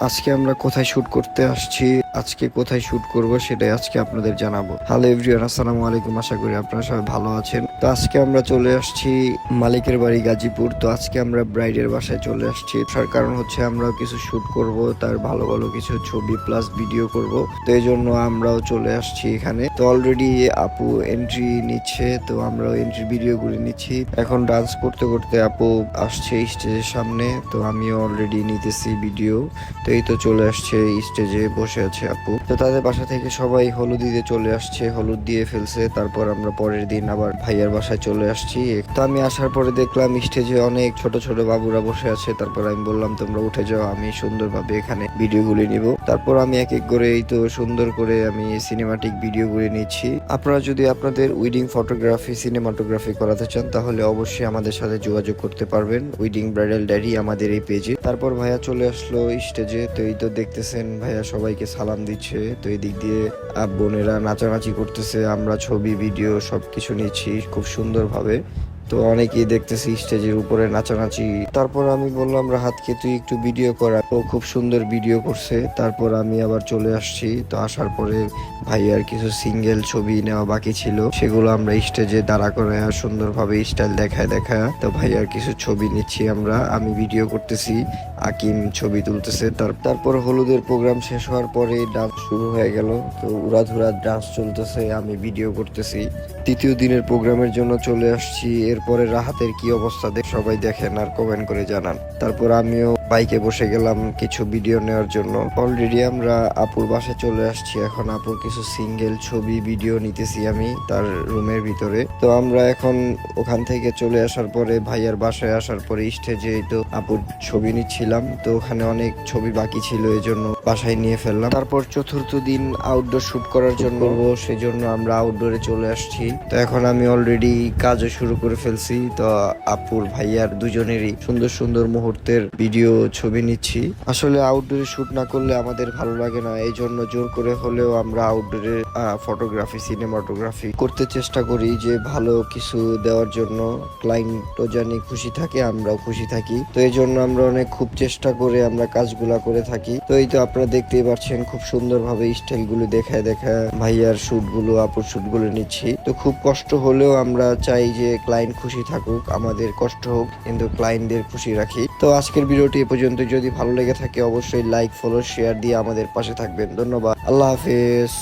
আজকে আমরা কোথায় শ্যুট করতে আসছি? আজকে কোথায় শুট করব সেটাই আজকে আপনাদের জানাব। হ্যালো এভরিওয়ান আসসালামু আলাইকুম। আশা করি আপনারা সবাই ভালো আছেন। তো আজকে আমরা চলে আসছি মালিকের বাড়ি গাজীপুর। তো আজকে আমরা ব্রাইডের বাসায় চলে আসছি। তার কারণ হচ্ছে আমরা কিছু শুট করব, তার ভালো ভালো কিছু ছবি প্লাস ভিডিও করব। তো এই জন্য আমরাও চলে আসছি এখানে। তো অলরেডি আপু এন্ট্রি নিচ্ছে, তো আমরাও এন্ট্রি ভিডিও গুলি নিচ্ছি। এখন ডান্স করতে করতে আপু আসছে স্টেজের সামনে। তো আমিও অলরেডি নিতেছি ভিডিও তো এই তো চলে আসছে স্টেজে বসে আছে। আপু। তো তাদের বাসা থেকে সবাই হলুদ দিতে চলে আসছে, হলুদ দিয়ে ফেলছে, তারপর আমরা পরের দিন আবার ভাইয়ার বাসায় চলে আসছি। তো আমি আসার পরে দেখলাম স্টেজে অনেক ছোট ছোট বাবুরা বসে আছে, তারপর আমি বললাম, তোমরা উঠে যাও, আমি সুন্দরভাবে এখানে ভিডিওগুলি নিব। তারপর আমি এক এক করে এই তো সুন্দর করে আমি সিনেমাটিক ভিডিওগুলি নিচ্ছি। আপনারা যদি আপনাদের উইডিং ফটোগ্রাফি সিনেমাটোগ্রাফি করাতে চান, তাহলে অবশ্যই আমাদের সাথে যোগাযোগ করতে পারবেন। উইডিং ব্রাইডাল ডায়েরি আমাদের এই পেজে তারপর ভাইয়া চলে আসলো স্টেজে। তো এই তো দেখতেছেন ভাইয়া সবাইকে সালাম দিচ্ছে। তো এই দিক দিয়ে বোনেরা নাচানাচি করতেছে। আমরা ছবি, ভিডিও সবকিছু নিচ্ছি খুব সুন্দরভাবে। তো অনেকেই দেখতেছি স্টেজের উপরে নাচানাচি। তারপর আমি বললাম, রাহাতকে, তুই একটু ভিডিও করা। ও খুব সুন্দর ভিডিও করছে। তারপর আমি আবার চলে আসছি। তো আসার পরে ভাইয়ার কিছু সিঙ্গেল ছবি নেওয়া বাকি ছিল। সেগুলো আমরা স্টেজে দাঁড়া করে সুন্দরভাবে স্টাইল দেখায় দেখা তো ভাইয়ার কিছু ছবি নিচ্ছি আমরা। আমি ভিডিও করতেছি। আকিম ছবি তুলতেছে। তার তারপর হলুদের প্রোগ্রাম শেষ হওয়ার পরে ডান্স শুরু হয়ে গেল। তো উড়াধুরা ডান্স চলতেছে। আমি ভিডিও করতেছি। তৃতীয় দিনের প্রোগ্রামের জন্য চলে আসছি। এরপরে রাহাতের কি অবস্থা দেখ সবাই দেখেন আর কমেন্ট করে জানান। তারপর আমিও বাইকে বসে গেলাম কিছু ভিডিও নেওয়ার জন্য। অলরেডি আমরা আপুর বাসায় চলে আসছি। এখন আপুর কিছু সিঙ্গেল ছবি ভিডিও নিতেছি আমি তার রুমের ভিতরে। তো আমরা এখন ওখান থেকে চলে আসার পরে ভাইয়ার বাসায় আসার পরে স্টেজে তো আপুর ছবি নিচ্ছিলাম। তো ওখানে অনেক ছবি বাকি ছিল এই জন্য বাসায় নিয়ে ফেললাম। তারপর চতুর্থ দিন আউটডোর শুট করার জন্য সেই জন্য আমরা আউটডোরে চলে আসছি। তো এখন আমি অলরেডি কাজও শুরু করে ফেলছি। তো আপুর ভাইয়ার দুজনেরই সুন্দর সুন্দর মুহূর্তের ভিডিও ছবি নিচ্ছি। আসলে আউটডোরে শুট না করলে আমাদের ভালো লাগে না। এই জন্য জোর করে হলেও আমরা আউটডোরে ফটোগ্রাফি সিনেমাটোগ্রাফি করতে চেষ্টা করি যে ভালো কিছু দেওয়ার জন্য। ক্লায়েন্টও জানি খুশি থাকে, আমরাও খুশি থাকি। তো এই জন্য আমরা অনেক খুব চেষ্টা করে আমরা কাজগুলা করে থাকি। তো এই তো আপনারা দেখতেই পাচ্ছেন খুব সুন্দরভাবে স্টাইলগুলো দেখায় দেখায় ভাইয়ার শুটগুলো আপুর শুটগুলো নিচ্ছি। তো খুব কষ্ট হলেও আমরা চাই যে ক্লায়েন্ট খুশি থাকুক, আমাদের কষ্ট হোক, কিন্তু ক্লায়েন্টদের খুশি রাখি। তো আজকের ভিডিওটি এ পর্যন্ত, যদি ভালো লেগে থাকে, অবশ্যই লাইক ফলো শেয়ার দিয়ে আমাদের পাশে থাকবেন। ধন্যবাদ। আল্লাহ হাফেজ।